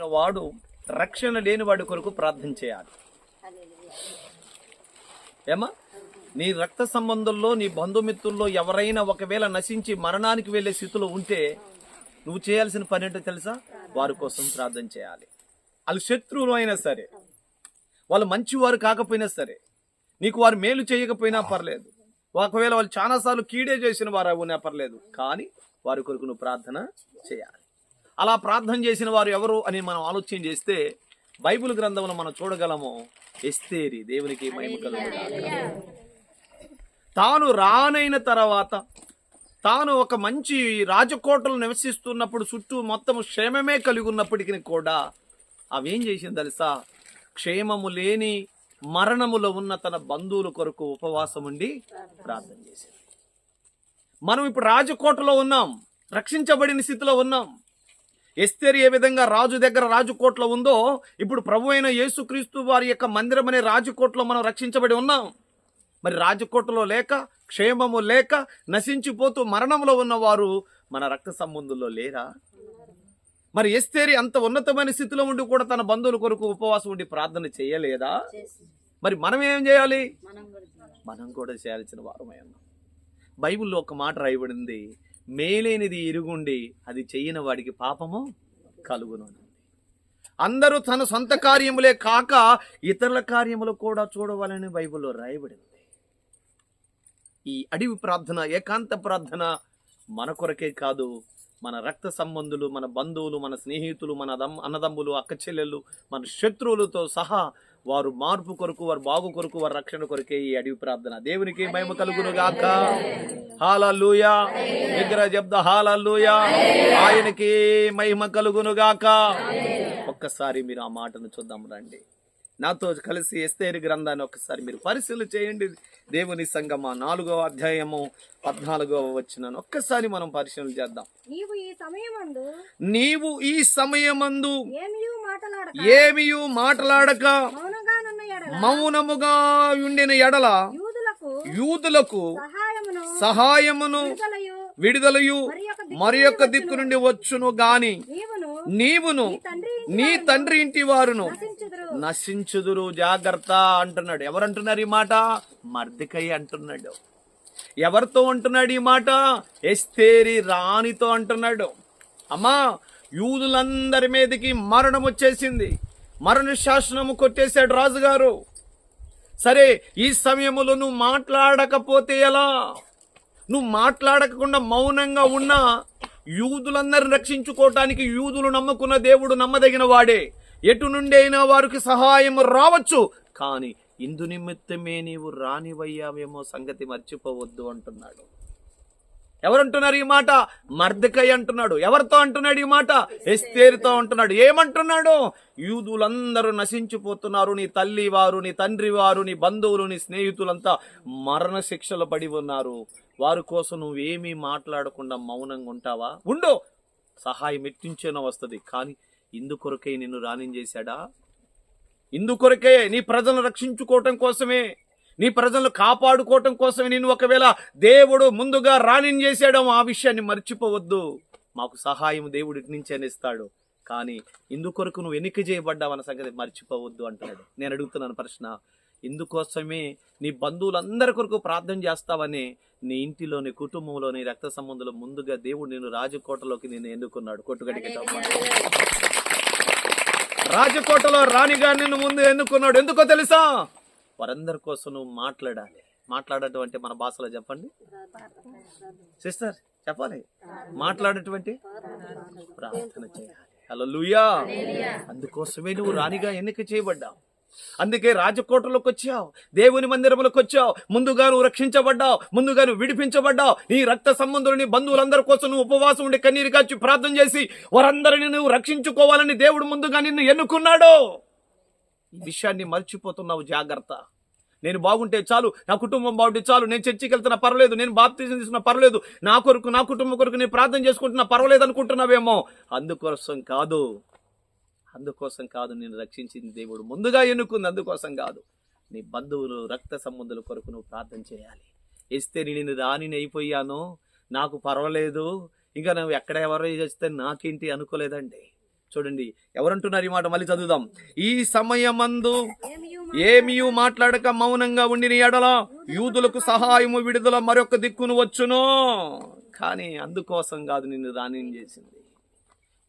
కలిగిన వాడు రక్షణ లేని వాడి కొరకు ప్రార్థన చేయాలి. ఏమా? నీ రక్త సంబంధంలో నీ బంధుమిత్రుల్లో ఎవరైనా ఒకవేళ నశించి మరణానికి వెళ్ళే స్థితిలో ఉంటే నువ్వు చేయాల్సిన పని ఏంటో తెలుసా? వారి కోసం ప్రార్థన చేయాలి. వాళ్ళు శత్రువులు అయినా సరే వాళ్ళు మంచివారు కాకపోయినా సరే నీకు వారు మేలు చేయకపోయినా పర్లేదు. ఒకవేళ వాళ్ళు చాలాసార్లు కీడే చేసిన వారు అవునా పర్లేదు. కానీ వారి కొరకు నువ్వు ప్రార్థన చేయాలి. అలా ప్రార్థన చేసిన వారు ఎవరు అని మనం ఆలోచన చేస్తే బైబిల్ గ్రంథంలో మనం చూడగలము ఎస్తేరి దేవునికి మహిమ. తాను రానైన తర్వాత తాను ఒక మంచి రాజకోటలు నివసిస్తున్నప్పుడు చుట్టూ మొత్తం క్షేమమే కలిగి ఉన్నప్పటికీ కూడా అవేం చేసింది తెలుసా? క్షేమము లేని మరణములో ఉన్న తన బంధువుల కొరకు ఉపవాసం ఉండి ప్రార్థన చేసింది. మనం ఇప్పుడు రాజకోటలో ఉన్నాం రక్షించబడిన స్థితిలో ఉన్నాం. ఎస్తేరు ఏ విధంగా రాజు దగ్గర రాజకోట్లో ఉందో ఇప్పుడు ప్రభు అయిన యేసుక్రీస్తు వారి యొక్క మందిరం అనే రాజకోట్లో మనం రక్షించబడి ఉన్నాం. మరి రాజకోటలో లేక క్షేమము లేక నశించిపోతూ మరణంలో ఉన్నవారు మన రక్త సంబంధుల్లో లేరా? మరి ఎస్తేరి అంత ఉన్నతమైన స్థితిలో ఉండి కూడా తన బంధువుల కొరకు ఉపవాసం ఉండి ప్రార్థన చేయలేదా? మరి మనం ఏం చేయాలి. మనం కూడా చేయాల్సిన వారమై ఉన్నాం. బైబిల్లో ఒక మాట రాయబడింది మేలేనిది ఇరుగుండి అది చేయని వాడికి పాపము కలుగును అందరూ తన సొంత కార్యములే కాక ఇతరుల కార్యములు కూడా చూడవాలని బైబిల్లో రాయబడింది. ఈ అడవి ప్రార్థన ఏకాంత ప్రార్థన మన కొరకే కాదు. మన రక్త సంబంధులు మన బంధువులు మన స్నేహితులు మన అన్నదమ్ములు అక్క చెల్లెళ్ళు మన శత్రువులతో సహా వారు మార్పు కొరకు వారు బాగు కొరకు వారి రక్షణ కొరకే ఈ అడవి ప్రార్థన. దేవునికి మహిమ కలుగును గాక. హాలూయా దగ్గర శబ్ద హాలూయా ఆయనకి మహిమ కలుగును గాక. ఒక్కసారి మీరు ఆ మాటను చూద్దాం రండి. నాతో కలిసి ఎస్తేరి గ్రంథాన్ని ఒకసారి మీరు పరిశీలన చేయండి. దేవుని సంగమ నాలుగవ అధ్యాయము పద్నాలుగవ వచ్చిన ఒక్కసారి మనం పరిశీలన చేద్దాం. నీవు ఈ సమయమందు నీవు ఈ సమయమందు ఏమియు మాటలాడక మౌనముగా ఉండిన ఎడల యూదులకు సహాయమును విడుదలయు. మరి యొక్క దిక్కు నుండి వచ్చును గాని నీవును నీ తండ్రి ఇంటి వారును నశించుదురు. నశించుదురు జాగ్రత్త అంటున్నాడు. ఎవరంటున్నారు ఈ మాట? మర్దికయ్య అంటున్నాడు. ఎవరితో అంటున్నాడు ఈ మాట? ఎస్తేరి రాణితో అంటున్నాడు. అమ్మా యూదులందరి మీదకి మరణం వచ్చేసింది. మరణ శాసనము కొట్టేశాడు రాజుగారు. సరే ఈ సమయంలో నువ్వు మాట్లాడకపోతే ఎలా? నువ్వు మాట్లాడకుండా మౌనంగా ఉన్న యూదులందరిని రక్షించుకోవటానికి యూదులు నమ్ముకున్న దేవుడు నమ్మదగిన వాడే. ఎటు నుండి అయినా వారికి సహాయం రావచ్చు. కానీ ఇందు నిమిత్తమే నీవు రానివయ్యావేమో సంగతి మర్చిపోవద్దు అంటున్నాడు. ఎవరంటున్నారు ఈ మాట? మర్దకయ్య అంటున్నాడు. ఎవరితో అంటున్నాడు ఈ మాట? ఎస్తేరుతో అంటున్నాడు. ఏమంటున్నాడు? యూదులందరూ నశించిపోతున్నారు. నీ తల్లి వారు నీ తండ్రి వారు నీ బంధువులు నీ స్నేహితులంతా మరణ శిక్షలు పడి ఉన్నారు. వారి కోసం నువ్వేమీ మాట్లాడకుండా మౌనంగా ఉంటావా? ఉండో. సహాయం ఎట్టించేనో వస్తుంది. కానీ ఇందుకొరకే నిన్ను రాణించేశాడా ఇందుకొరకే నీ ప్రజలను రక్షించుకోవటం కోసమే నీ ప్రజలను కాపాడుకోవటం కోసమే నేను ఒకవేళ దేవుడు ముందుగా రాణించేసాడో ఆ విషయాన్ని మర్చిపోవద్దు. మాకు సహాయం దేవుడి నుంచే ఇస్తాడు కానీ ఇందుకొరకు నువ్వు ఎన్నిక చేయబడ్డావన్న సంగతి మర్చిపోవద్దు అంటున్నాడు. నేను అడుగుతున్నాను ప్రశ్న ఇందుకోసమే నీ బంధువులందరి కొరకు ప్రార్థన చేస్తావని నీ ఇంటిలో నీ కుటుంబంలో నీ రక్త సంబంధులు ముందుగా దేవుడు నేను రాజకోటలోకి నేను ఎన్నుకున్నాడు. కొట్టుగడికి రాజకోటలో రాణిగా నిన్ను ముందు ఎన్నుకున్నాడు. ఎందుకో తెలుసా? వారందరి కోసం నువ్వు మాట్లాడాలి. మాట్లాడటం అంటే మన భాషలో చెప్పండి. సిస్టర్ చెప్పాలి. మాట్లాడేటువంటి ప్రార్థన చేయాలి. హలో అందుకోసమే నువ్వు రాణిగా ఎన్నిక చేయబడ్డావు. అందుకే రాజకోటలోకి వచ్చావు దేవుని మందిరములకు వచ్చావు ముందుగా నువ్వు రక్షించబడ్డావు ముందుగా నువ్వు విడిపించబడ్డావు. నీ రక్త సంబంధులు నీ బంధువులందరి కోసం నువ్వు ఉపవాసం ఉండి కన్నీరు కాచి ప్రార్థన చేసి వారందరిని నువ్వు రక్షించుకోవాలని దేవుడు ముందుగా నిన్ను ఎన్నుకున్నాడు. ఈ విషయాన్ని మర్చిపోతున్నావు జాగ్రత్త. నేను బాగుంటే చాలు నా కుటుంబం బాగుంటే చాలు నేను చర్చికి వెళ్తున్నా పర్లేదు నేను బాప్తిజం తీసుకున్నా పర్వాలేదు నా కొరకు నా కుటుంబం కొరకు నేను ప్రార్థన చేసుకుంటున్నా పర్వాలేదు అనుకుంటున్నావేమో. అందుకోసం కాదు. అందుకోసం కాదు నేను రక్షించింది దేవుడు. ముందుగా ఎన్నుకుంది అందుకోసం కాదు. నీ బంధువులు రక్త సంబంధుల కొరకు నువ్వు ప్రార్థన చేయాలి. ఇస్తే నేను రాని అయిపోయాను నాకు పర్వాలేదు. ఇంకా నువ్వు ఎక్కడ ఎవరో చేస్తే నాకేంటి అనుకోలేదండి. చూడండి ఎవరంటున్నారు ఈ మాట? మళ్ళీ చదువుదాం. ఈ సమయమందు ఏమియు మాట్లాడక మౌనంగా ఉండిన ఎడల యూదులకు సహాయము విడుదల మరొక దిక్కును వచ్చును. కానీ అందుకోసం కాదు నిన్ను రాణి చేసింది.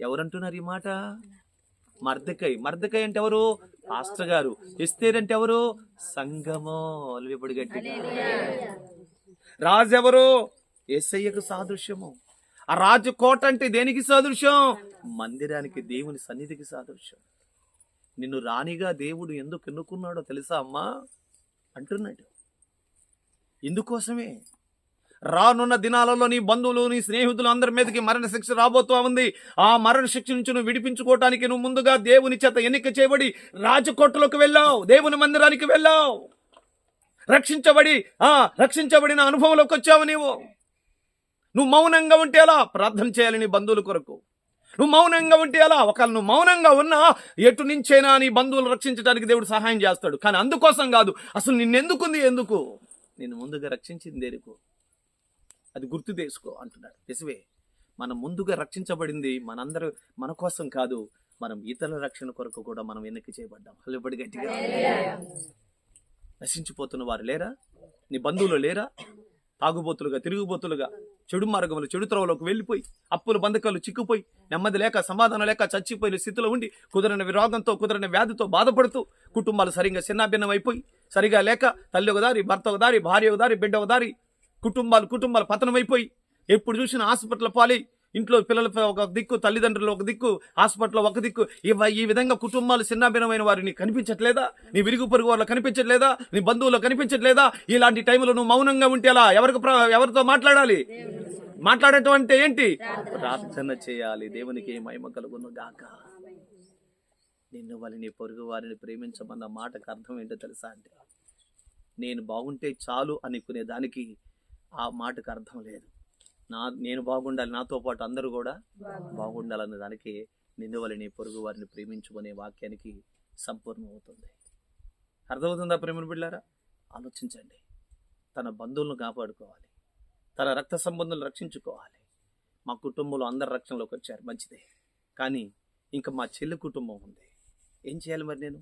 ఎవరంటున్నారు ఈ మాట? మర్దకై. మర్దకై అంటే ఎవరు? పాస్టర్ గారు. ఎస్తేర్ అంటే ఎవరు? సంగమో అలవిపడి గట్టిగా? రాజు ఎవరు? ఏసయ్యకు సాదృశ్యము. ఆ రాజు కోట అంటే దేనికి సాదృశ్యం? మందిరానికి దేవుని సన్నిధికి సాదృశ్యం. నిన్ను రాణిగా దేవుడు ఎందుకు ఎన్నుకున్నాడో తెలుసా అమ్మా? అంటున్నాడు. ఇందుకోసమే రానున్న దినాలలో నీ బంధువులు నీ స్నేహితులు అందరి మీదకి మరణశిక్ష రాబోతూ ఉంది. ఆ మరణ శిక్ష నుంచి నువ్వు విడిపించుకోవటానికి నువ్వు ముందుగా దేవుని చేత ఎన్నిక చేయబడి రాజకోటలోకి వెళ్ళావు దేవుని మందిరానికి వెళ్ళావు. రక్షించబడి ఆ రక్షించబడిన అనుభవంలోకి వచ్చావు నీవు. నువ్వు మౌనంగా ఉంటే ఎలా? ప్రార్థన చేయాలి నీ బంధువుల కొరకు. నువ్వు మౌనంగా ఉంటే ఎలా? ఒకవేళ నువ్వు మౌనంగా ఉన్నా ఎటు నుంచైనా నీ బంధువులు రక్షించడానికి దేవుడు సహాయం చేస్తాడు. కానీ అందుకోసం కాదు అసలు నిన్నెందుకుంది ఎందుకు? నేను ముందుగా రక్షించింది దేనికో. అది గుర్తు చేసుకో అంటున్నాడు. నిజమే మనం ముందుగా రక్షించబడింది మనందరూ మన కోసం కాదు మనం ఇతరుల రక్షణ కొరకు కూడా మనం ఎన్నిక చేయబడ్డాం. హల్లుబడి గట్టిగా. నశించిపోతున్న వారు లేరా? నీ బంధువులు లేరా? తాగుబోతులుగా తిరుగుబోతులుగా చెడు మార్గములు చెడు త్రవలోకి వెళ్ళిపోయి అప్పుల బంధకాలు చిక్కుపోయి నెమ్మది లేక సమాధానం లేక చచ్చిపోయిన స్థితిలో ఉండి కుదరని విరోగంతో కుదరని వ్యాధితో బాధపడుతూ కుటుంబాలు సరిగ్గా చిన్నాభిన్నం అయిపోయి సరిగా లేక తల్లి ఒకదారి భర్త ఒకదారి భార్య ఒకదారి బిడ్డ ఒకదారి కుటుంబాలు కుటుంబాలు పతనమైపోయి ఎప్పుడు చూసిన హాస్పిటల్ పాలి ఇంట్లో పిల్లల ఒక దిక్కు తల్లిదండ్రులు ఒక దిక్కు హాస్పిటల్ ఒక దిక్కు. ఇవ ఈ విధంగా కుటుంబాలు చిన్నాభిన్నమైన వారు నీకు కనిపించట్లేదా? నీ విరుగు పొరుగు వాళ్ళు కనిపించట్లేదా? నీ బంధువులు కనిపించట్లేదా? ఇలాంటి టైంలో నువ్వు మౌనంగా ఉంటే ఎలా? ఎవరికి ప్ర- ఎవరితో మాట్లాడాలి? మాట్లాడటం అంటే ఏంటి? ప్రార్థన చేయాలి. దేవునికి మహిమ కలుగును గాక. నిన్ను వాళ్ళని పొరుగు వారిని ప్రేమించమన్న మాటకు అర్థం ఏంటో తెలుసా అంటే నేను బాగుంటే చాలు అనుకునే దానికి ఆ మాటకు అర్థం లేదు. నా నేను బాగుండాలి నాతో పాటు అందరూ కూడా బాగుండాలన్న దానికి నిందువలని పొరుగు వారిని ప్రేమించుకునే వాక్యానికి సంపూర్ణం అవుతుంది అర్థమవుతుందా ప్రేమను బిడ్డారా ఆలోచించండి. తన బంధువులను కాపాడుకోవాలి. తన రక్త సంబంధులను రక్షించుకోవాలి. మా కుటుంబంలో అందరు రక్షణలోకి వచ్చారు మంచిదే. కానీ ఇంకా మా చెల్లి కుటుంబం ఉంది. ఏం చేయాలి మరి నేను?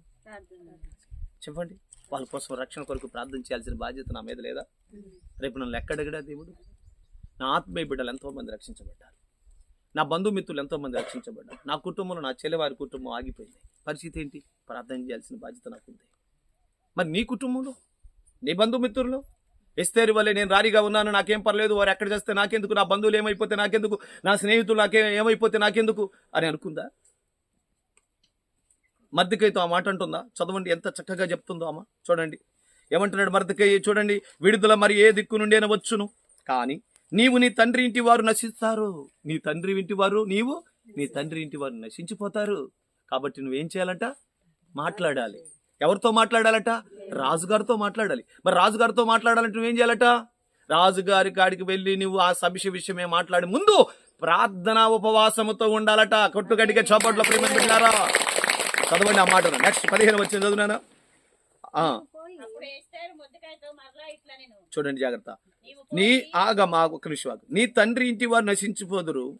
చెప్పండి. వాళ్ళ కోసం రక్షణ కొరకు ప్రార్థన చేయాల్సిన బాధ్యత నా మీద లేదా? రేపు నన్ను ఎక్కడగడా దేవుడు? నా ఆత్మీయ బిడ్డలు ఎంతోమంది రక్షించబడ్డారు. నా బంధుమిత్రులు ఎంతోమంది రక్షించబడ్డారు. నా కుటుంబంలో నా చెల్లెవారి కుటుంబం ఆగిపోయింది. పరిస్థితి ఏంటి? ప్రార్థన చేయాల్సిన బాధ్యత నాకుంది. మరి నీ కుటుంబంలో? నీ బంధుమిత్రులు? ఎస్తేరి వల్లే నేను రారీగా ఉన్నాను నాకేం పర్లేదు వారు ఎక్కడ చేస్తే నాకెందుకు? నా బంధువులు ఏమైపోతే నాకెందుకు? నా స్నేహితులు నాకే ఏమైపోతే నాకెందుకు? అని అనుకుందా? మర్దికైతో ఆ మాట అంటుందా? చదవండి ఎంత చక్కగా చెప్తుందో అమ్మ. చూడండి. ఏమంటున్నాడు మర్దికయ్య? చూడండి విడుదల మరి ఏ దిక్కు నుండేన వచ్చును. కానీ నీవు నీ తండ్రి ఇంటి వారు నశిస్తారు. నీ తండ్రి ఇంటి వారు నీవు నీ తండ్రి ఇంటి వారు నశించిపోతారు. కాబట్టి నువ్వేం చేయాలంట? మాట్లాడాలి. ఎవరితో మాట్లాడాలట? రాజుగారితో మాట్లాడాలి. మరి రాజుగారితో మాట్లాడాలంటే నువ్వేం చేయాలట? రాజుగారి కాడికి వెళ్ళి నువ్వు ఆ సభిష విషయమే మాట్లాడి ముందు ప్రార్థన ఉపవాసముతో ఉండాలట. కొట్టుగడిగా చోపట్లో ప్రేమ పెట్టారా చదవండి ఆ మాటను నెక్స్ట్ పదిహేను వచ్చింది నేను చూడండి జాగ్రత్త. నీ ఆగ మా ఒక నిమిషం ఆగు. నీ తండ్రి ఇంటి వారు నశించిపోదురు.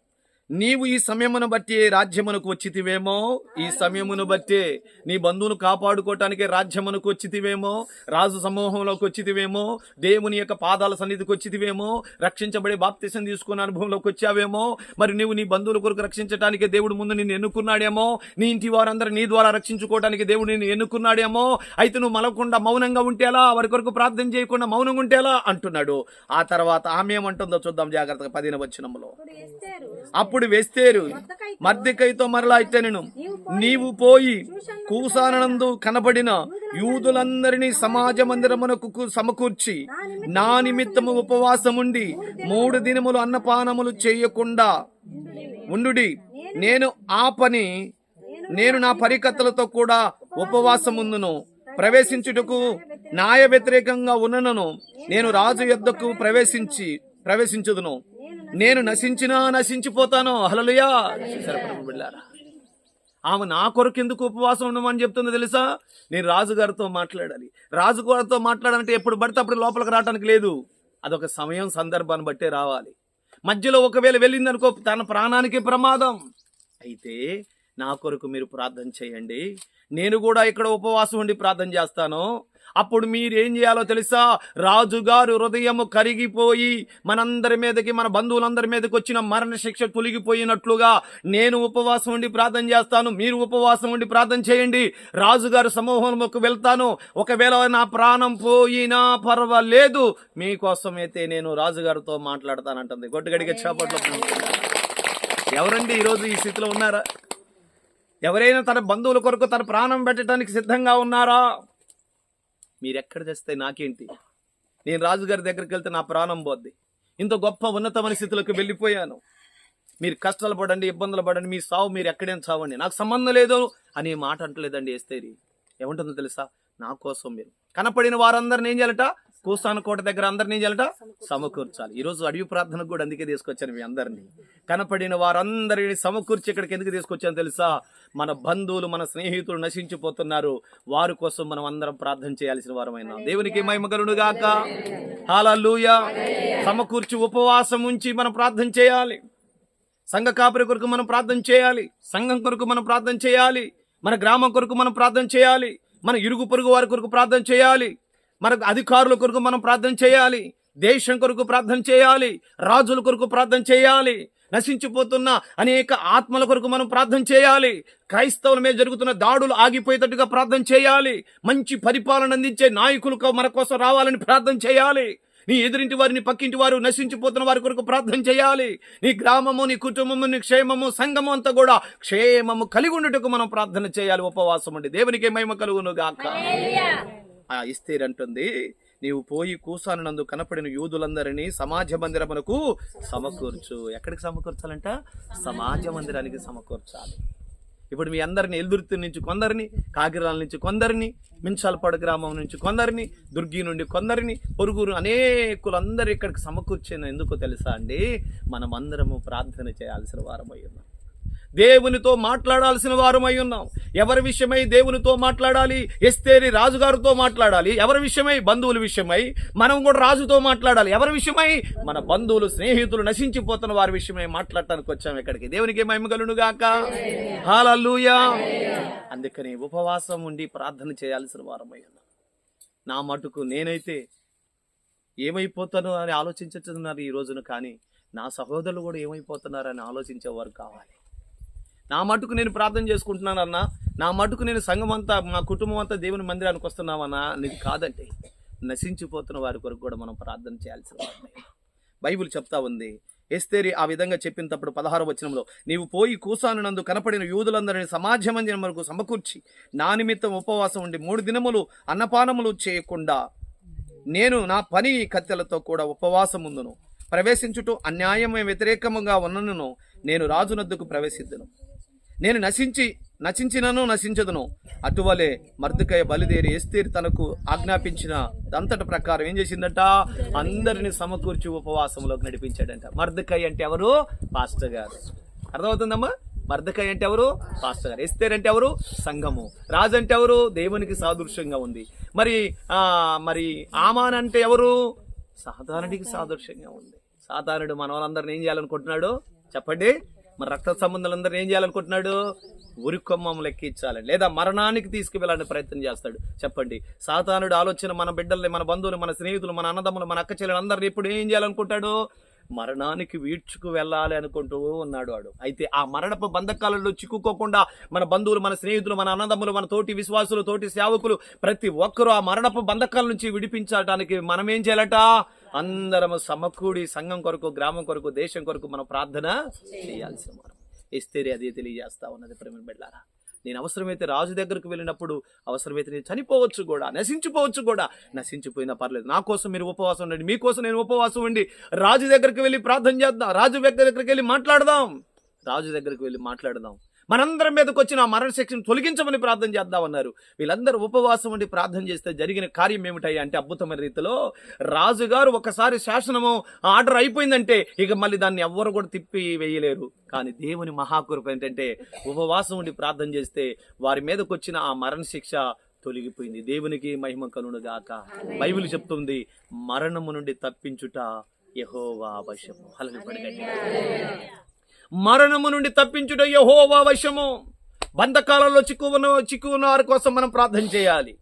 నీవు ఈ సమయమును బట్టి రాజ్యమునకు వచ్చితివేమో? ఈ సమయమును బట్టి నీ బంధువును కాపాడుకోవటానికే రాజ్యమునకు వచ్చితివేమో? రాజు సమూహంలోకి వచ్చితివేమో? దేవుని యొక్క పాదాల సన్నిధికి వచ్చితివేమో? రక్షించబడే బాప్తిసం తీసుకున్న అనుభవంలోకి వచ్చావేమో? మరి నువ్వు నీ బంధువుల కొరకు రక్షించడానికి దేవుడు ముందు నిన్ను ఎన్నుకున్నాడేమో? నీ ఇంటి వారందరూ నీ ద్వారా రక్షించుకోవడానికి దేవుడు నిన్ను ఎన్నుకున్నాడేమో? అయితే నువ్వు మలకుండా మౌనంగా ఉంటేలా వారి కొరకు ప్రార్థన చేయకుండా మౌనంగా ఉంటేలా అంటున్నాడు. ఆ తర్వాత ఆమె ఏమంటుందో చూద్దాం జాగ్రత్తగా పదిన వచ్చినములో ఎస్తేరు అప్పుడు వేస్తేరు. మర్దికైతో మరలా ఇట్టెనను నీవు పోయి కూసానందు కనబడిన యూదులందరినీ సమాజ మందిరమునకు సమకూర్చి నా నిమిత్తము ఉపవాసముండి మూడు దినములు అన్నపానములు చేయకుండా ఉండుడి. నేను ఆ పని నేను నా పరికత్తలతో కూడా ఉపవాసముందును. ప్రవేశించుటకు న్యాయ వ్యతిరేకంగా ఉన్నను నేను రాజు యొద్దకు ప్రవేశించి ప్రవేశించుదును. నేను నశించినా నశించిపోతాను. హలలుయా చూసారా ఆమె నా కొరకు ఎందుకు ఉపవాసం ఉండమని చెప్తుందో తెలుసా? నేను రాజుగారితో మాట్లాడాలి. రాజుగారితో మాట్లాడాలంటే ఎప్పుడు పడితే అప్పుడు లోపలికి రావడానికి లేదు. అదొక సమయం సందర్భాన్ని బట్టే రావాలి. మధ్యలో ఒకవేళ వెళ్ళిందనుకో తన ప్రాణానికి ప్రమాదం. అయితే నా కొరకు మీరు ప్రార్థన చేయండి. నేను కూడా ఇక్కడ ఉపవాసం ఉండి ప్రార్థన చేస్తాను. అప్పుడు మీరేం చేయాలో తెలుసా? రాజుగారు హృదయము కరిగిపోయి మనందరి మీదకి మన బంధువులందరి మీదకి వచ్చిన మరణ శిక్ష తొలగిపోయినట్లుగా నేను ఉపవాసం ఉండి ప్రార్థన చేస్తాను. మీరు ఉపవాసం ఉండి ప్రార్థన చేయండి. రాజుగారు సమూహంలోకి వెళ్తాను. ఒకవేళ నా ప్రాణం పోయినా పర్వాలేదు. మీకోసం అయితే నేను రాజుగారితో మాట్లాడతానంటుంది. గొడ్డుగడిగే చేపట్లు ఎవరండి ఈరోజు ఈ స్థితిలో ఉన్నారా? ఎవరైనా తన బంధువుల కొరకు తన ప్రాణం పెట్టడానికి సిద్ధంగా ఉన్నారా? మీరెక్కడ తెస్తే నాకేంటి? నేను రాజుగారి దగ్గరికి వెళ్తే నా ప్రాణం పోద్ది. ఇంత గొప్ప ఉన్నతమైన స్థితిలోకి వెళ్ళిపోయాను. మీరు కష్టాలు పడండి ఇబ్బందులు పడండి మీ సావు మీరు ఎక్కడైనా చావండి. నాకు సంబంధం లేదు అనే మాట అంటలేదండి ఏస్తేరి ఏముంటుందో తెలుసా? నా కోసం మీరు. కనపడిన వారందరిని ఏం చేయాలట? కూసాను కోట దగ్గర అందరిని చేయాలట సమకూర్చాలి. ఈ రోజు అడవి ప్రార్థనకు కూడా అందుకే తీసుకొచ్చాను మీ అందరినీ. కనపడిన వారందరిని సమకూర్చి ఇక్కడికి ఎందుకు తీసుకొచ్చాను తెలుసా? మన బంధువులు మన స్నేహితులు నశించిపోతున్నారు. వారి కోసం మనం అందరం ప్రార్థన చేయాల్సిన వారమైన. దేవునికి మహిమగలుడు గాక హాలూయ సమకూర్చి ఉపవాసం ఉంచి మనం ప్రార్థన చేయాలి. సంఘ కాపురి కొరకు మనం ప్రార్థన చేయాలి. సంఘం కొరకు మనం ప్రార్థన చేయాలి. మన గ్రామం కొరకు మనం ప్రార్థన చేయాలి. మన ఇరుగు పొరుగు వారి కొరకు ప్రార్థన చేయాలి. మనకు అధికారుల కొరకు మనం ప్రార్థన చేయాలి. దేశం కొరకు ప్రార్థన చేయాలి. రాజుల కొరకు ప్రార్థన చేయాలి. నశించిపోతున్న అనేక ఆత్మల కొరకు మనం ప్రార్థన చేయాలి. క్రైస్తవుల మీద జరుగుతున్న దాడులు ఆగిపోయేటట్టుగా ప్రార్థన చేయాలి. మంచి పరిపాలన అందించే నాయకులు మన కోసం రావాలని ప్రార్థన చేయాలి. నీ ఎదురింటి వారిని పక్కింటి వారు నశించిపోతున్న వారి కొరకు ప్రార్థన చేయాలి. నీ గ్రామము నీ కుటుంబము నీ క్షేమము సంఘము అంతా కూడా క్షేమము కలిగి ఉండటకు మనం ప్రార్థన చేయాలి. ఉపవాసం ఉండి దేవునికి మహిమ కలుగును గాక ఆ ఇస్తేరంటుంది. నీవు పోయి కూసానందు కనపడిన యూదులందరినీ సమాజ మందిరమునకు సమకూర్చు. ఎక్కడికి సమకూర్చాలంట? సమాజ మందిరానికి సమకూర్చాలి. ఇప్పుడు మీ అందరిని ఎల్దుర్తి నుంచి కొందరిని కాకిరాల నుంచి కొందరిని మించాలపాడు గ్రామం నుంచి కొందరిని దుర్గి నుండి కొందరిని పొరుగురు అనేకులందరూ ఇక్కడికి సమకూర్చిన ఎందుకో తెలుసా అండి? మనమందరము ప్రార్థన చేయాల్సిన వారమై ఉన్నాం. దేవునితో మాట్లాడాల్సిన వారమై ఉన్నాం. ఎవరి విషయమై దేవునితో మాట్లాడాలి? ఎస్తేరి రాజుగారితో మాట్లాడాలి. ఎవరి విషయమై? బంధువుల విషయమై. మనం కూడా రాజుతో మాట్లాడాలి. ఎవరి విషయమై? మన బంధువులు స్నేహితులు నశించిపోతున్న వారి విషయమై మాట్లాడటానికి వచ్చాం ఇక్కడికి. దేవునికి మహిమగలును గాక. హాలూయా అందుకని ఉపవాసం ఉండి ప్రార్థన చేయాల్సిన వారమై ఉన్నాం. నా మటుకు నేనైతే ఏమైపోతాను అని ఆలోచించుతున్నారు ఈ రోజున కానీ నా సహోదరులు కూడా ఏమైపోతున్నారని ఆలోచించేవారు కావాలి. నా మటుకు నేను ప్రార్థన చేసుకుంటున్నానన్నా నా మటుకు నేను సంఘం అంతా మా కుటుంబం అంతా దేవుని మందిరానికి వస్తున్నామన్నా అనేది కాదంటే నశించిపోతున్న వారి కొరకు కూడా మనం ప్రార్థన చేయాల్సిన బైబిల్ చెప్తా ఉంది. ఎస్తేరి ఆ విధంగా చెప్పినప్పుడు పదహారు వచనంలో నీవు పోయి కూసానునందు కనపడిన యూదులందరిని సమాజ మందిరం వరకు సమకూర్చి నా నిమిత్తం ఉపవాసం ఉండి మూడు దినములు అన్నపానములు చేయకుండా నేను నా పని కత్తెలతో కూడా ఉపవాసం ఉందును ప్రవేశించుటూ అన్యాయమే వ్యతిరేకముగా ఉన్నను నేను రాజునద్దుకు ప్రవేశిద్దును. నేను నశించి నశించినను నశించదును. అటువలే మర్దుకయ్య బలిదేరి ఎస్తేరి తనకు ఆజ్ఞాపించిన దంతట ప్రకారం ఏం చేసిందట? అందరిని సమకూర్చి ఉపవాసంలోకి నడిపించాడంట. మర్దుకయ్య అంటే ఎవరు? పాస్టర్ గారు. అర్థమవుతుందమ్మా? మర్దకాయ అంటే ఎవరు? పాస్టర్ గారు. ఎస్తేర్ అంటే ఎవరు? సంఘము. రాజు అంటే ఎవరు? దేవునికి సాదృశ్యంగా ఉంది. మరి ఆ మరి ఆమాన్ అంటే ఎవరు? సాధారణకి సాదృశ్యంగా ఉంది. సాధారణుడు మన వాళ్ళందరిని ఏం చేయాలనుకుంటున్నాడు? చెప్పండి. మన రక్త సంబంధాలందరూ ఏం చేయాలనుకుంటున్నాడు? ఉరికొమ్మం లెక్కించాలని లేదా మరణానికి తీసుకువెళ్ళాలని ప్రయత్నం చేస్తాడు. చెప్పండి. సాతానుడు ఆలోచన మన బిడ్డల్ని మన బంధువులు మన స్నేహితులు మన అన్నదమ్ములు మన అక్క చెల్లెలు అందరిని ఇప్పుడు ఏం చేయాలనుకుంటాడు? మరణానికి వీడ్చుకు వెళ్ళాలి అనుకుంటూ ఉన్నాడు వాడు. అయితే ఆ మరణపు బంధకాలలో చిక్కుకోకుండా మన బంధువులు మన స్నేహితులు మన అన్నదమ్ములు మన తోటి విశ్వాసులు తోటి సేవకులు ప్రతి ఒక్కరూ ఆ మరణపు బంధకాల నుంచి విడిపించడానికి మనం ఏం చేయాలట? అందరము సమకూడి సంఘం కొరకు గ్రామం కొరకు దేశం కొరకు మనం ప్రార్థన చేయాల్సిన వారం. ఇస్తేరి అదే తెలియజేస్తా ఉన్నది ప్రేమ బిడ్డారా. నేను అవసరమైతే రాజు దగ్గరకు వెళ్ళినప్పుడు అవసరమైతే నేను చనిపోవచ్చు కూడా నశించిపోవచ్చు కూడా. నశించిపోయినా పర్లేదు. నా కోసం మీరు ఉపవాసం ఉండండి. మీకోసం నేను ఉపవాసం ఉండి రాజు దగ్గరికి వెళ్ళి ప్రార్థన చేద్దాం. రాజు దగ్గరికి వెళ్ళి మాట్లాడదాం. రాజు దగ్గరికి వెళ్ళి మాట్లాడదాం. మనందరం మీదకి వచ్చిన ఆ మరణ శిక్షను తొలగించమని ప్రార్థన చేద్దామన్నారు. వీళ్ళందరూ ఉపవాసం ఉండి ప్రార్థన చేస్తే జరిగిన కార్యం ఏమిటాయి అంటే అద్భుతమైన రీతిలో రాజుగారు ఒకసారి శాసనము ఆర్డర్ అయిపోయిందంటే ఇక మళ్ళీ దాన్ని ఎవ్వరు కూడా తిప్పి వేయలేరు. కానీ దేవుని మహాకృప ఏంటంటే ఉపవాసం ఉండి ప్రార్థన చేస్తే వారి మీదకి వచ్చిన ఆ మరణ శిక్ష తొలగిపోయింది. దేవునికి మహిమ కలును గాక. బైబిల్ చెప్తుంది మరణము నుండి తప్పించుట యహోవా వశము. పడగండి మరణము నుండి తప్పించుట యహోవా వశము. బంధకాలలో చిక్కున్న చిక్కున్న వారి కోసం మనం ప్రార్థన చేయాలి.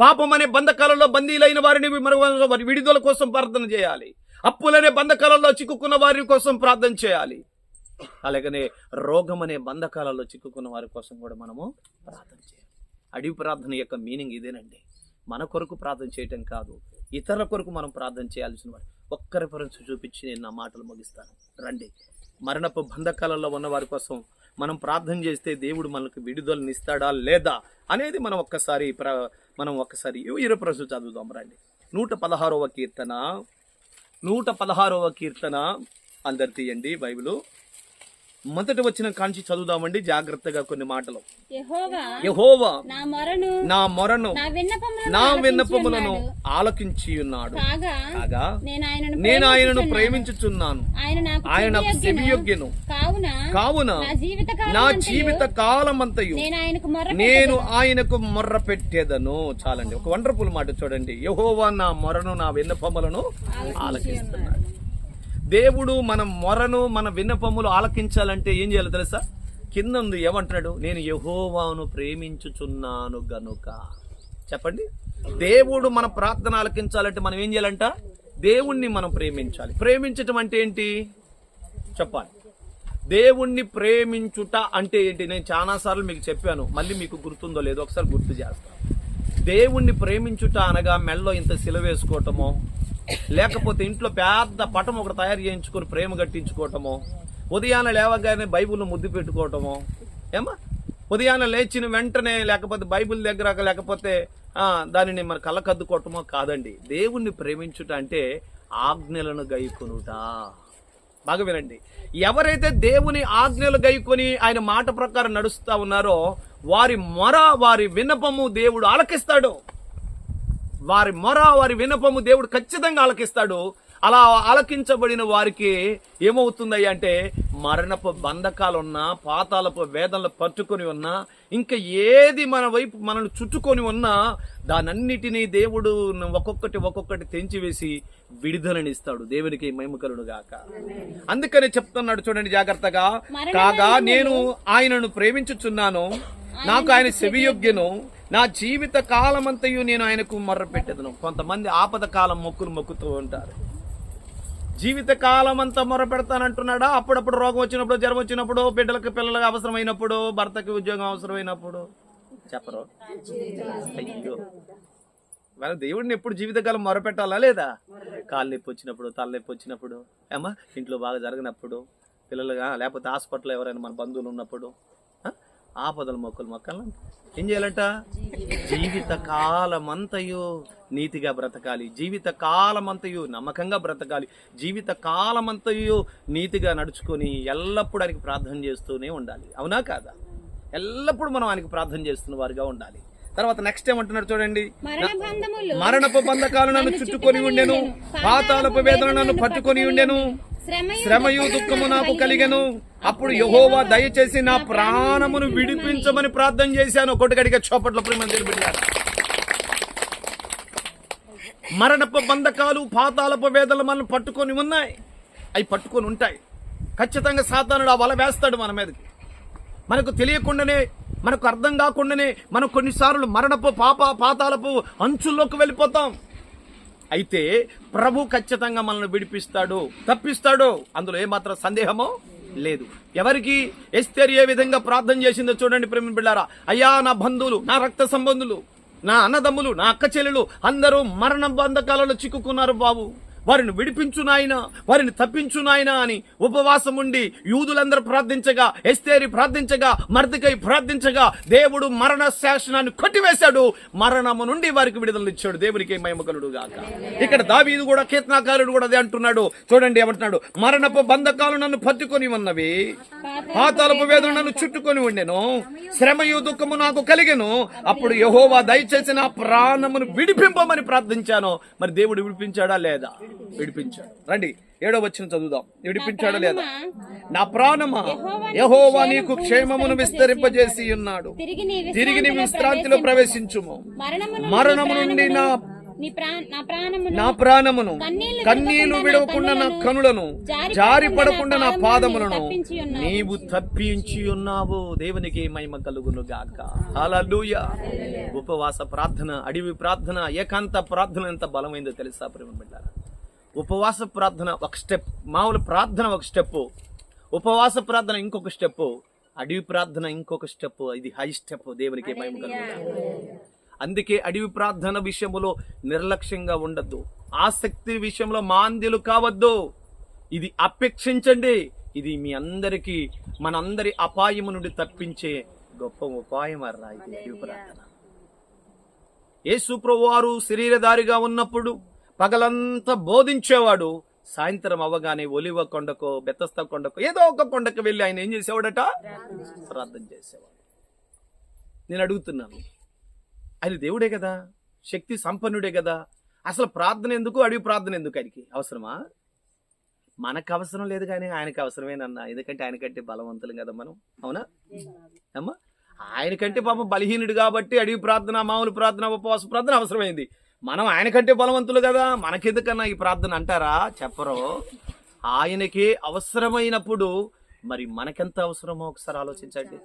పాపం అనే బంధకాలలో బందీలైన వారిని వారి విడుదల కోసం ప్రార్థన చేయాలి. అప్పులనే బంధకాలలో చిక్కుకున్న వారి కోసం ప్రార్థన చేయాలి. అలాగనే రోగం అనే బంధకాలలో చిక్కుకున్న వారి కోసం కూడా మనము ప్రార్థన చేయాలి. అడివి ప్రార్థన యొక్క మీనింగ్ ఇదేనండి. మన కొరకు ప్రార్థన చేయటం కాదు. ఇతరుల కొరకు మనం ప్రార్థన చేయాల్సిన వారు. ఒక్క రిఫరెన్స్ చూపించి నేను నా మాటలు ముగిస్తాను. రండి. మరణపు బంధకాలలో ఉన్న వారి కోసం మనం ప్రార్థన చేస్తే దేవుడు మనకు విడుదలనిస్తాడా లేదా అనేది మనం ఒక్కసారి ప్ర మనం ఒక్కసారి ఇరు ప్రశ్న చదువుదాం రండి. నూట పదహారవ కీర్తన నూట పదహారవ కీర్తన అందరు తీయండి బైబిలు. మొదట వచ్చిన కాంచి చదువుదామండి జాగ్రత్తగా కొన్ని మాటలు. యెహోవా నా మొరను నా విన్నపములను ఆలకించి ఉన్నాడు. కాగా నేను ఆయనను నేను ఆయనను ప్రేమించుచున్నాను. ఆయన నాకు. సెవియొగ్గెను కావున నా జీవిత కాలమంతయు. ఆయనకు మొర్ర నేను ఆయనకు మొర్ర పెట్టేదను. చాలండి. ఒక వండర్ఫుల్ మాట చూడండి. యహోవా నా మొరను నా విన్నపములను ఆలకిస్తున్నాడు. దేవుడు మన మొరను మన విన్నపములు ఆలకించాలంటే ఏం చేయాలో తెలుసా? కింద ఉంది ఏమంటున్నాడు? నేను యహోవాను ప్రేమించుచున్నాను గనుక. చెప్పండి. దేవుడు మన ప్రార్థన ఆలకించాలంటే మనం ఏం చేయాలంట? దేవుణ్ణి మనం ప్రేమించాలి. ప్రేమించటం అంటే ఏంటి? చెప్పాలి. దేవుణ్ణి ప్రేమించుట అంటే ఏంటి? నేను చాలా సార్లు మీకు చెప్పాను. మళ్ళీ మీకు గుర్తుందో లేదో ఒకసారి గుర్తు చేస్తాను. దేవుణ్ణి ప్రేమించుట అనగా మెళ్ళలో ఇంత సిలవేసుకోవటమో లేకపోతే ఇంట్లో పెద్ద పటం ఒకటి తయారు చేయించుకొని ప్రేమ కట్టించుకోవటమో ఉదయాన లేవగానే బైబిల్ను ముద్దు పెట్టుకోవటమో ఏమా ఉదయాన లేచిన వెంటనే లేకపోతే బైబిల్ దగ్గర లేకపోతే దానిని మన కళ్ళకద్దుకోవటమో కాదండి. దేవుణ్ణి ప్రేమించుట అంటే ఆజ్ఞలను గైకొనుట. బాగా వినండి. ఎవరైతే దేవుని ఆజ్ఞలు గైకొని ఆయన మాట ప్రకారం నడుస్తూ ఉన్నారో వారి మొర వారి విన్నపము దేవుడు ఆలకిస్తాడు. వారి మొర వారి విన్నపము దేవుడు ఖచ్చితంగా ఆలకిస్తాడు. అలా ఆలకించబడిన వారికి ఏమవుతుంది అంటే మరణపు బంధకాలున్నా పాతాలపు వేదనలు పట్టుకొని ఉన్నా ఇంకా ఏది మన వైపు మనల్ని చుట్టుకొని ఉన్నా దానన్నిటినీ దేవుడు ఒక్కొక్కటి ఒక్కొక్కటి తెంచివేసి విడుదలనిస్తాడు. దేవునికి మహిమకరుడు గాక. అందుకని చెప్తున్నాడు చూడండి జాగ్రత్తగా. కాగా నేను ఆయనను ప్రేమించుచున్నాను. నాకు ఆయన సెవియోగ్యను నా జీవిత కాలమంతయు నేను ఆయనకు మొర్ర కొంతమంది ఆపద కాలం మొక్కులు మొక్కుతూ ఉంటారు. జీవిత కాలం అంతా మొర పెడతానంటున్నాడా అప్పుడప్పుడు రోగం వచ్చినప్పుడు జ్వరం వచ్చినప్పుడు బిడ్డలకు పిల్లలకు అవసరమైనప్పుడు భర్తకి ఉద్యోగం అవసరమైనప్పుడు. చెప్పరు. అయ్యో. మన దేవుడిని ఎప్పుడు జీవితకాలం మొరపెట్టాలా లేదా? కాలు నొప్పి వచ్చినప్పుడు తల నొప్పి వచ్చినప్పుడు. ఏమా ఇంట్లో బాగా జరిగినప్పుడు పిల్లలుగా లేకపోతే హాస్పిటల్ ఎవరైనా మన బంధువులు ఉన్నప్పుడు. ఆపదల మొక్కలు మొక్కలు ఏం చేయాలంట? జీవిత కాలమంతయు నీతిగా బ్రతకాలి. జీవిత కాలమంతయు నమ్మకంగా బ్రతకాలి. జీవిత కాలమంతయు నీతిగా నడుచుకొని ఎల్లప్పుడూ ఆయనకి ప్రార్థన చేస్తూనే ఉండాలి. అవునా కాదా? ఎల్లప్పుడూ మనం ఆయనకి ప్రార్థన చేస్తున్న వారిగా ఉండాలి. తర్వాత నెక్స్ట్ ఏమంటున్నాడు చూడండి? మరణపు బంధకాలు నన్ను చుట్టుకొని ఉండెను. పాతాలపు వేదన నన్ను పట్టుకొని ఉండెను. శ్రమయు దుఃఖము నాకు కలిగెను. అప్పుడు యహోవా దయచేసి నా ప్రాణమును విడిపించమని ప్రార్థన చేశాను. కొట్టుగడిగా చోపట్ల ప్రేమ మరణపు బంధకాలు పాతాలపు వేదనలు మనం పట్టుకొని ఉన్నాయి. అవి పట్టుకొని ఉంటాయి. ఖచ్చితంగా సాతానుడు ఆ వల వేస్తాడు మన మీదకి. మనకు తెలియకుండానే మనకు అర్థం కాకుండానే మనం కొన్నిసార్లు మరణపు పాప పాతాలపు అంచుల్లోకి వెళ్ళిపోతాం. అయితే ప్రభు ఖచ్చితంగా మనల్ని విడిపిస్తాడు తప్పిస్తాడు. అందులో ఏమాత్రం సందేహమో లేదు. ఎవరికి? ఎస్తేరి ఏ విధంగా ప్రార్థన చేసిందో చూడండి ప్రేమ బిళ్ళారా అయ్యా నా బంధువులు నా రక్త సంబంధులు నా అన్నదమ్ములు నా అక్క చెల్లెలు అందరూ మరణ బంధకాలలో చిక్కుకున్నారు బాబు. వారిని విడిపించు నాయన వారిని తప్పించు నాయన అని ఉపవాసం ఉండి యూదులందరూ ప్రార్థించగా ఎస్తేరి ప్రార్థించగా మర్దికై ప్రార్థించగా దేవుడు మరణ శాసనాన్ని కొట్టివేశాడు. మరణము నుండి వారికి విడుదల ఇచ్చాడు. దేవునికి మహిమకలుడు గాక. ఇక్కడ దావీదు కూడా కీర్తనాకారుడు కూడా అదే అంటున్నాడు. చూడండి ఏమంటున్నాడు? మరణపు బంధకాలు నన్ను పట్టుకొని ఉన్నవి. పాతాలపు వేదన నన్ను చుట్టుకొని ఉండెను. శ్రమయు దుఃఖము నాకు కలిగెను. అప్పుడు యహోవా దయచేసి నా ప్రాణమును విడిపింపమని ప్రార్థించాను. మరి దేవుడు విడిపించాడా లేదా? విడిపించాడు. రండి ఏడో వచ్చిన చదువుదాం. విడిపించాడా లేదా? నా ప్రాణమా? యహోవా నీకు క్షేమమును విస్తరింపజేసి ఉన్నాడు. తిరిగి నీ విశ్రాంతిలో ప్రవేశించుము. మరణము నుండి నా నీ ప్రా నా ప్రాణమును కన్నీళ్ళు విడవకుండా నా కనులను జారి పడకుండా నా పాదములను. నీవు తప్పించి ఉన్నావు. దేవునికి మహిమ కలుగును గాక. హల్లెలూయా. ఉపవాస ప్రార్థన అడవి ప్రార్థన ఏకాంత ప్రార్థన ఎంత బలమైందో తెలుసా ప్రేమ బిడ్డారా? ఉపవాస ప్రార్థన ఒక స్టెప్ మామూలు ప్రార్థన ఒక స్టెప్ ఉపవాస ప్రార్థన ఇంకొక స్టెప్ అడవి ప్రార్థన ఇంకొక స్టెప్ ఇది హై స్టెప్ దేవునికి. అందుకే అడవి ప్రార్థన విషయములో నిర్లక్ష్యంగా ఉండద్దు. ఆసక్తి విషయంలో మాంద్యులు కావద్దు. ఇది అపేక్షించండి. ఇది మీ అందరికీ మనందరి అపాయము నుండి తప్పించే గొప్ప ఉపాయం అర్రా ఇది అడవి ప్రార్థన. యేసు ప్రభువారు శరీరధారిగా ఉన్నప్పుడు పగలంతా బోధించేవాడు సాయంత్రం అవ్వగానే ఒలివ కొండకో బెత్తస్త కొండకో ఏదో ఒక కొండకు వెళ్ళి ఆయన ఏం చేసేవాడట? ప్రార్థన చేసేవాడు. నేను అడుగుతున్నాను ఆయన దేవుడే కదా శక్తి సంపన్నుడే కదా అసలు ప్రార్థన ఎందుకు అడిగి ప్రార్థన ఎందుకు ఆయనకి? అవసరమా? మనకు అవసరం లేదు కానీ ఆయనకి అవసరమేనన్నా ఎందుకంటే ఆయనకంటే బలవంతులు కదా మనం అవునా? అమ్మా ఆయనకంటే పాపం బలహీనుడు కాబట్టి అడిగి ప్రార్థన మామూలు ప్రార్థన ఉపవాస ప్రార్థన అవసరమైంది. మనం ఆయనకంటే బలవంతులు కదా. మనకెందుకన్నా ఈ ప్రార్థన అంటారా? చెప్పరు. ఆయనకి అవసరమైనప్పుడు మరి మనకెంత అవసరమో ఒకసారి ఆలోచించండి.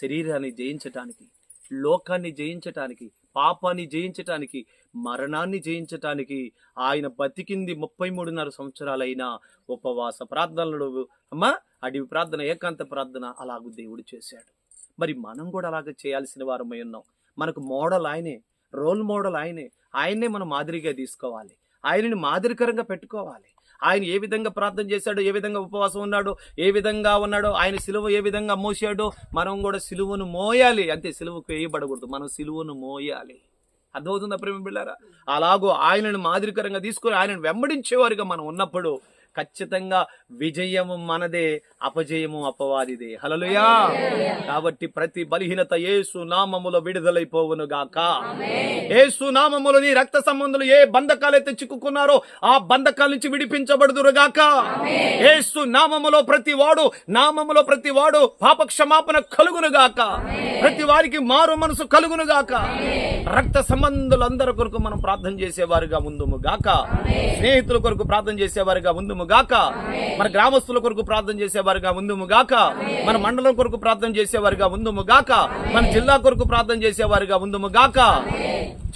శరీరాన్ని జయించటానికి లోకాన్ని జయించటానికి పాపాన్ని జయించటానికి మరణాన్ని జయించటానికి ఆయన బతికింది ముప్పై మూడున్నర సంవత్సరాలైన ఉపవాస ప్రార్థనలు. అమ్మా అడివి ప్రార్థన ఏకాంత ప్రార్థన అలాగూ దేవుడు చేశాడు. మరి మనం కూడా అలాగ చేయాల్సిన వారమై ఉన్నాం. మనకు మోడల్ ఆయనే రోల్ మోడల్ ఆయనే ఆయన్నే మనం మాదిరిగా తీసుకోవాలి. ఆయనని మాదిరికరంగా పెట్టుకోవాలి. ఆయన ఏ విధంగా ప్రార్థన చేశాడో ఏ విధంగా ఉపవాసం ఉన్నాడో ఏ విధంగా ఉన్నాడో ఆయన సిలువ ఏ విధంగా మోసాడో మనం కూడా సిలువను మోయాలి. అంతే సిలువకు వేయబడకూడదు. మనం సిలువను మోయాలి. అర్థమవుతుందా ప్రేమ బిళ్ళారా? అలాగో ఆయనను మాదిరికరంగా తీసుకొని ఆయనను వెంబడించేవారుగా మనం ఉన్నప్పుడు ఖచ్చితంగా విజయము మనదే అపజయము అపవాదిదే. హలలుయా కాబట్టి ప్రతి బలహీనత యేసు నామములో విడుదలైపోవును గాక. యేసు నామములో నీ రక్త సంబంధులు ఏ బంధకాలైతే చిక్కుకున్నారో ఆ బంధకాల నుంచి విడిపించబడుదురు గాక. యేసు నామములో ప్రతి వాడు నామములో ప్రతి వాడు పాప క్షమాపణ కలుగును గాక. ప్రతి వారికి మారు మనసు కలుగును గాక. రక్త సంబంధులందరి కొరకు మనం ప్రార్థన చేసేవారుగా ఉందుము గాక. స్నేహితుల కొరకు ప్రార్థన చేసేవారుగా ఉందుము గాక. మన గ్రామస్తుల కొరకు ప్రార్థన చేసేవారుగా ఉందుము గాక. మన మండలం కొరకు ప్రార్థన చేసేవారుగా ఉందుము గాక. మన జిల్లా కొరకు ప్రార్థన చేసేవారుగా ఉందుము గాక.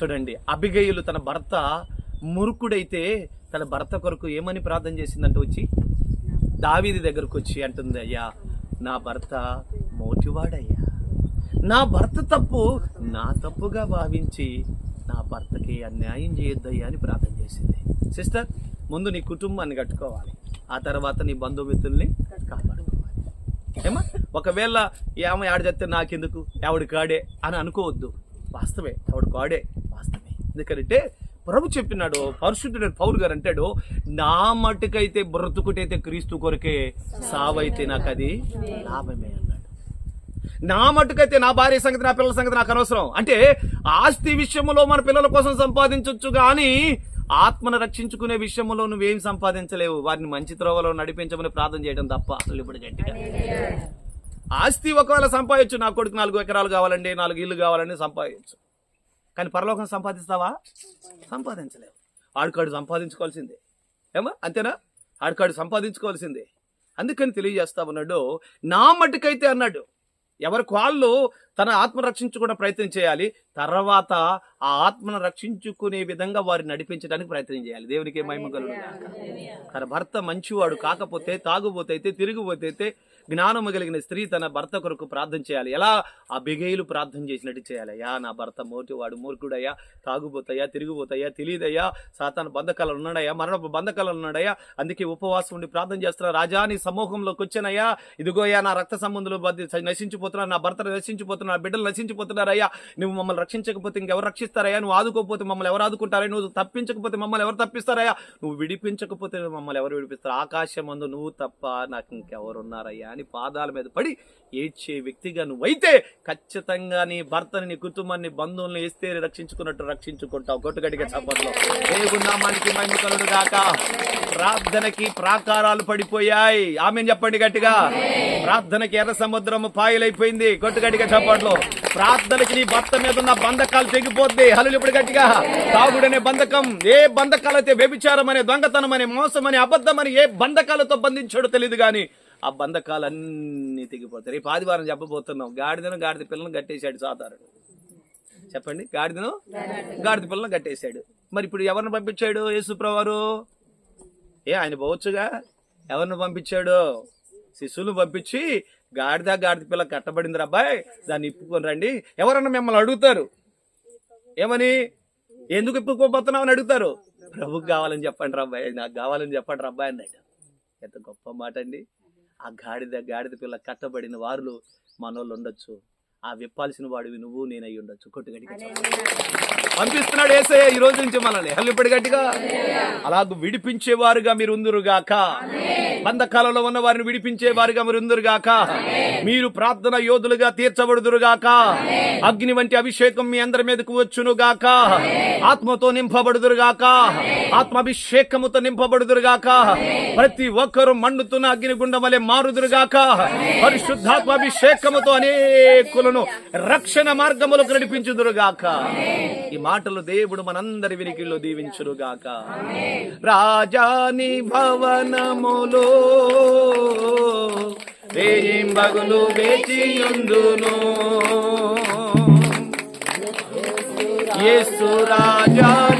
చూడండి అభిగయులు తన భర్త మురుకుడైతే తన భర్త కొరకు ఏమని ప్రార్థన చేసిందంటే వచ్చి? దావీది దగ్గరకు వచ్చి అంటుంది అయ్యా నా భర్త మోటివాడయ్యా. నా భర్త తప్పు నా తప్పుగా భావించి నా భర్తకి అన్యాయం చేయొద్దయ్యా అని ప్రార్థన చేసింది. సిస్టర్ ముందు నీ కుటుంబాన్ని కట్టుకోవాలి. ఆ తర్వాత నీ బంధుమిత్రుల్ని కాపాడుకోవాలి. ఏమా? ఒకవేళ ఏమ ఆడ చెప్తే నాకెందుకు? ఆవిడ కాడే అని అనుకోవద్దు. వాస్తవే ఆవిడ కాడే వాస్తవే. ఎందుకంటే ప్రభు చెప్పినాడు పరిశుద్ధుడు పౌరు గారు అంటాడు నా మటుకైతే బ్రతుకుటైతే క్రీస్తు కొరకే సావైతే నాకు అది లాభమే అన్నాడు. నా మటుకైతే నా భార్య సంగతి నా పిల్లల సంగతి నాకు అనవసరం. అంటే ఆస్తి విషయంలో మన పిల్లల కోసం సంపాదించవచ్చు కానీ ఆత్మను రక్షించుకునే విషయంలో నువ్వేం సంపాదించలేవు. వారిని మంచి త్రోవలో నడిపించమని ప్రార్థన చేయడం తప్ప అసలు ఇప్పుడు గట్టిగా ఆస్తి ఒకవేళ సంపాదించు నా కొడుకు నాలుగు ఎకరాలు కావాలండి నాలుగు ఇల్లు కావాలండి సంపాదించు. కానీ పరలోకం సంపాదిస్తావా? సంపాదించలేవు. ఆడుకాడు సంపాదించుకోవాల్సిందే. ఏమో అంతేనా? ఆడుకాడు సంపాదించుకోవాల్సిందే. అందుకని తెలియజేస్తా ఉన్నాడు నా మట్టుకైతే అన్నాడు ఎవరికి వాళ్ళు తన ఆత్మ రక్షించుకునే ప్రయత్నం చేయాలి తర్వాత ఆ ఆత్మను రక్షించుకునే విధంగా వారిని నడిపించడానికి ప్రయత్నం చేయాలి. దేవునికి మహిమ తన భర్త మంచివాడు కాకపోతే తాగుబోతైతే తిరిగిపోతైతే జ్ఞానము కలిగిన స్త్రీ తన భర్త కొరకు ప్రార్థన చేయాలి. ఎలా? ఆ బిగైలు ప్రార్థన చేసినట్టు చేయాలి. అయ్యా నా భర్త మోటివాడు మూర్ఖుడయ్యా తాగుబోతయ్యా తిరిగిపోతాయా తెలియదయ్యా సాతాను బంధకాలు ఉన్నాడయ్యా మరణ బంధకాలు ఉన్నాడయ్యా అందుకే ఉపవాసం ఉండి ప్రార్థన చేస్తున్నా రాజా నీ సమూహంలోకి వచ్చానయ్యా. ఇదిగోయ్యా నా రక్త సంబంధులు నశించిపోతున్నా నా భర్త నశించిపోతున్నా నా బిడ్డలు నశించిపోతున్నారయ్యా. నువ్వు మమ్మల్ని రక్షించకపోతే ఇంకెవరు రక్షిస్తారయ్యా? నువ్వు ఆదుకోకపోతే మమ్మల్ని ఎవరు ఆదుకుంటారయ్యా? నువ్వు తప్పించకపోతే మమ్మల్ని ఎవరు తప్పిస్తారయ్యా? నువ్వు విడిపించకపోతే మమ్మల్ని ఎవరు విడిపిస్తారు? ఆకాశం అందు నువ్వు తప్ప నాకు ఇంకెవరు ఉన్నారయ్యా? అని పాదాల మీద పడి ఏడ్చే వ్యక్తిగా నువ్వైతే ఖచ్చితంగా నీ భర్తని నీ కుటుంబాన్ని బంధువుల్ని ఇస్తే రక్షించుకున్నట్టు రక్షించుకుంటావు. కొట్టుగడిగా చప్పట్లో. దేవునామానికి నామానికి మహిమ గాక. ప్రార్థనకి ప్రాకారాలు పడిపోయాయి. ఆమె చెప్పండి గట్టిగా. ప్రార్థనకి ఎర్ర సముద్రము పాయలైపోయింది. కొట్టుగడిగా చెప్పండి ప్రార్థనకి నీ భర్త మీద ఉన్న బంధకాలు తెగిపోద్ది. హలు ఇప్పుడు గట్టిగా. తాగుడనే బంధకం. ఏ బంధకాలైతే వ్యభిచారం అనే దొంగతనం అనే మోసం అనే అబద్ధం అని ఏ బంధకాలతో బంధించాడో తెలియదు కానీ ఆ బంధకాలన్నీ తెగిపోతాయి. రేపు ఆదివారం చెప్పబోతున్నాం. గాడిదను గాడిద పిల్లలను కట్టేశాడు సాధారణ చెప్పండి. గాడిదను గాడిద పిల్లలను కట్టేశాడు. మరి ఇప్పుడు ఎవరిని పంపించాడు యేసుప్రవారు ఏ ఆయన పోవచ్చుగా? ఎవరిని పంపించాడు? శిశువులు పంపించి గాడిద గాడిద పిల్ల కట్టబడింది అబ్బాయి. దాన్ని ఇప్పుకొని రండి. ఎవరన్నా మిమ్మల్ని అడుగుతారు? ఏమని? ఎందుకు ఇప్పుకోబోతున్నావు అని అడుగుతారు? ప్రభుకి కావాలని చెప్పండి రబ్బాయి నాకు కావాలని చెప్పండి రబ్బాయి అన్నాడు. ఎంత గొప్ప మాట అండి ఆ గాడిద గాడిద పిల్ల కట్టబడిన వారులు మనోళ్ళు ఉండొచ్చు. ఆ విప్పాల్సిన వాడివి నువ్వు నేనై ఉండొచ్చు. కొట్టు గట్టిగా. పంపిస్తున్నాడు ఏసయ్య ఈ రోజు నుంచి మనల్ని. హల్లు ఇప్పుడు గట్టిగా. అలాగ విడిపించేవారుగా మీరు ఉందురుగాక బంధకాలలో ఉన్న వారిని విడిపించేవారుగా మీరు ఉందురుగాక మీరు ప్రార్థన యోధులుగా తీర్చబడుదురుగాక. అగ్ని వంటి అభిషేకం మీ అందరి మీదకు వచ్చునుగాక. ఆత్మతో నింపబడుదురుగాక. ఆత్మాభిషేకముతో నింపబడుదురుగాక. ప్రతి ఒక్కరూ మండుతున్న అగ్ని గుండం వలె మారుదురుగాక. పరిశుద్ధాత్మాభిషేకముతో అనేకులను రక్షణ మార్గములకు నడిపించుదురుగాక. ఈ మాటలు దేవుడు మనందరి వినికిల్లో దీవించురుగాక. రాజాని భవనములో వేయింబగులు వేచియుందును. యేసు రాజా